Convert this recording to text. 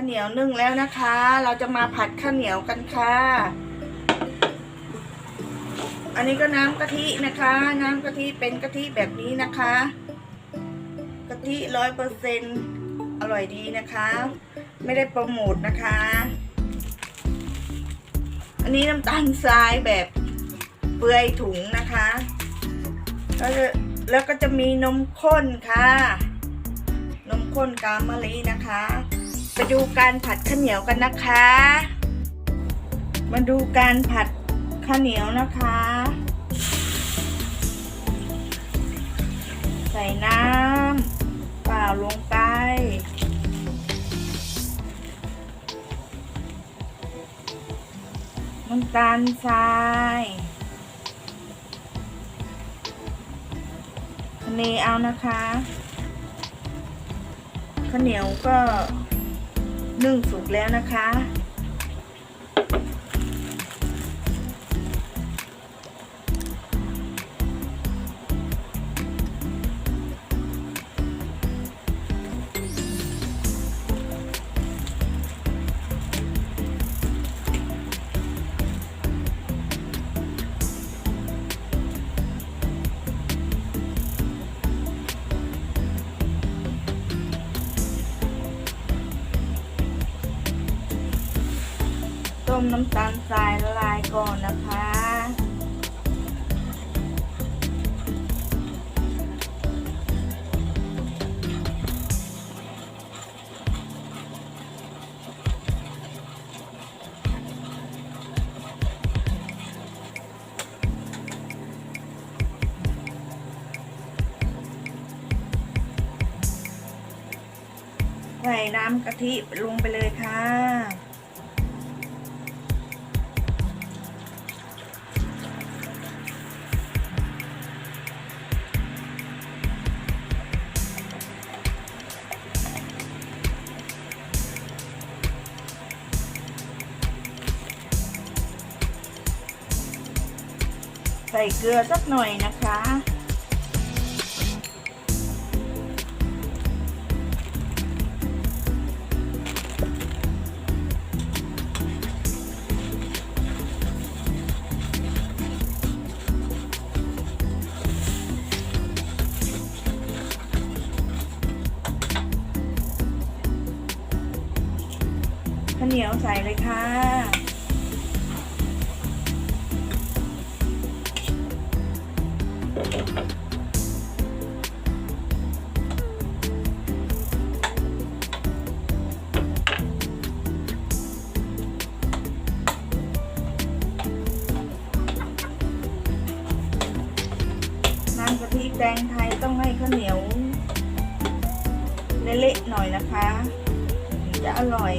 ข้าวเหนียวนึ่งแล้วนะคะ เราจะมาผัดข้าวเหนียวกันค่ะ อันนี้ก็น้ำกะทินะคะ น้ำกะทิเป็นกะทิแบบนี้นะคะกะทิร้อยเปอร์เซ็นอร่อยดีนะคะ ไม่ได้โปรโมทนะคะ อันนี้น้ำตาลทรายแบบเปลือยถุงนะคะแล้วก็แล้วก็จะมีนมข้นค่ะ นมข้นกามะลินะคะ ไปดูการผัดข้าวเหนียวกันนะคะ มาดูการผัดข้าวเหนียวนะคะ ใส่น้ำเปล่าลงไป น้ำตาลทรายคะเนเอานะคะข้าวเหนียวก็ นึ่งสุกแล้วนะคะ มน้ำตาลทรายละลายก่อนนะคะใส่น้ำกะทิลงไปเลยค่ะ ใส่เกลือสักหน่อยนะคะ ข้าวเหนียวใส่เลยค่ะ น้ำกะทิแดงไทยต้องให้ข้าวเหนียวเละๆหน่อยนะคะ จะอร่อย